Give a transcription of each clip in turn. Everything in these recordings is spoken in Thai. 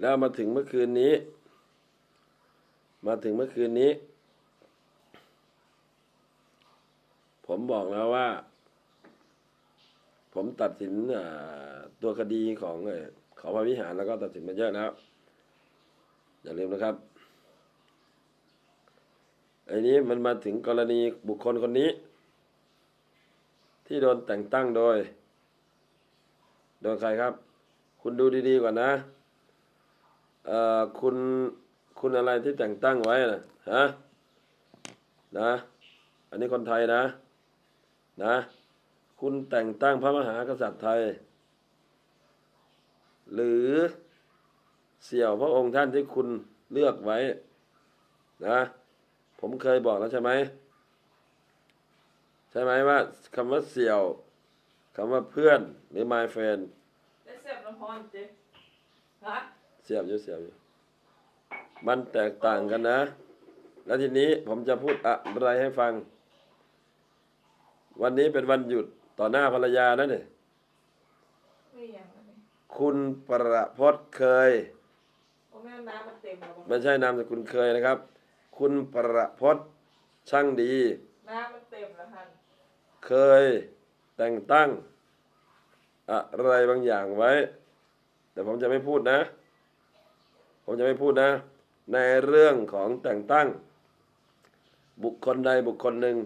แล้วมาถึงเมื่อคืนนี้ มาถึงเมื่อคืนนี้ ผมบอกแล้วว่า ผมตัดสินตัวคดีของขอพระวิหารแล้วก็ตัดสินมาเยอะแล้วอย่าลืมนะครับไอ้นี้มันมาถึงกรณีบุคคลคนนี้ ที่โดนแต่งตั้งโดย โดยใครครับ คุณดูดีๆก่อนนะ คุณคุณอะไรที่แต่งตั้งไว้นะฮะนะ อันนี้คนไทยนะนะ คุณแต่งตั้งพระมหากษัตริย์ไทย หรือเสี่ยวพระองค์ท่านที่คุณเลือกไว้ นะ ผมเคยบอกแล้วใช่ไหมใช่ไหมว่าคำว่าเสี่ยวคำว่าเพื่อนหรือ my friend ได้เสียบน้ำพรจิฮะเสียบอยู่เสียบอยู่มันแตกต่างกันนะ แล้วทีนี้ผมจะพูดอะไรให้ฟัง วันนี้เป็นวันหยุดต่อหน้าภรรยานะเนี่ยไม่ยังอันนี้คุณประพจน์เคยผมไม่เอาน้ำมันเต็มแล้วไม่ใช่นามสกุลเคยนะครับ คุณประพจน์ช่างดีน้ำมันเต็มแล้วฮันเคยแต่งตั้ง อะไรบางอย่างไว้ แต่ผมจะไม่พูดนะ ผมจะไม่พูดนะ ในเรื่องของแต่งตั้ง บุคคลใดบุคคลหนึ่ง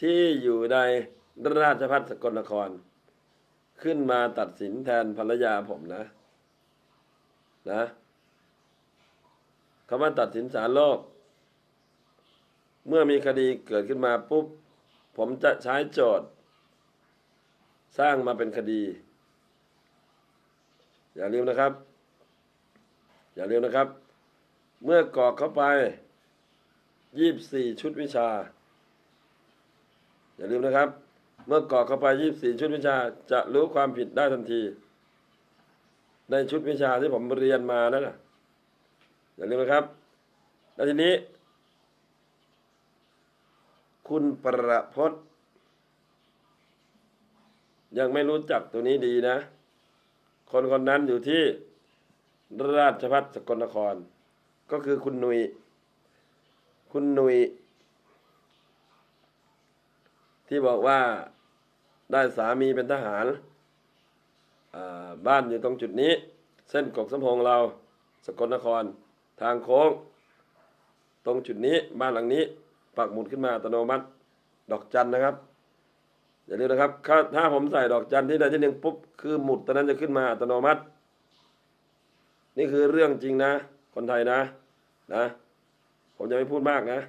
ที่อยู่ในราชพัฒสกลนคร ขึ้นมาตัดสินแทนภรรยาผมนะ นะคำว่าตัดสินศาลโลก เมื่อมีคดีเกิดขึ้นมาปุ๊บ ผมจะใช้โจทย์ สร้างมาเป็นคดี อย่าลืมนะครับ อย่าลืมนะครับ เมื่อกรอกเข้าไปยี่บสี่ชุดวิชา อย่าลืมนะครับ เมื่อกรอกเข้าไปยี่บสี่ชุดวิชา จะรู้ความผิดได้ทันที ในชุดวิชาที่ผมเรียนมานั่นนะอย่าลืมนะครับ แล้วทีนี้ คุณประพจน์ยังไม่รู้จักตัวนี้ดีนะ คนคนนั้นอยู่ที่ ราชพัฒสกลนคร ก็คือคุณหนุยคุณหนุยที่บอกว่าได้สามีเป็นทหารบ้านอยู่ตรงจุดนี้ เส้นกกสมพงเราสกลนคร ทางโค้ง ตรงจุดนี้บ้านหลังนี้ปักหมุดขึ้นมาอัตโนมัติดอกจันนะครับอย่าลืมนะครับถ้าผมใส่ดอกจันที่ใดที่หนึ่งปุ๊บคือหมุดตัวนั้นจะขึ้นมาอัตโนมัติ นี่คือเรื่องจริงนะ คนไทยนะนะ ผมจะไม่พูดมากนะ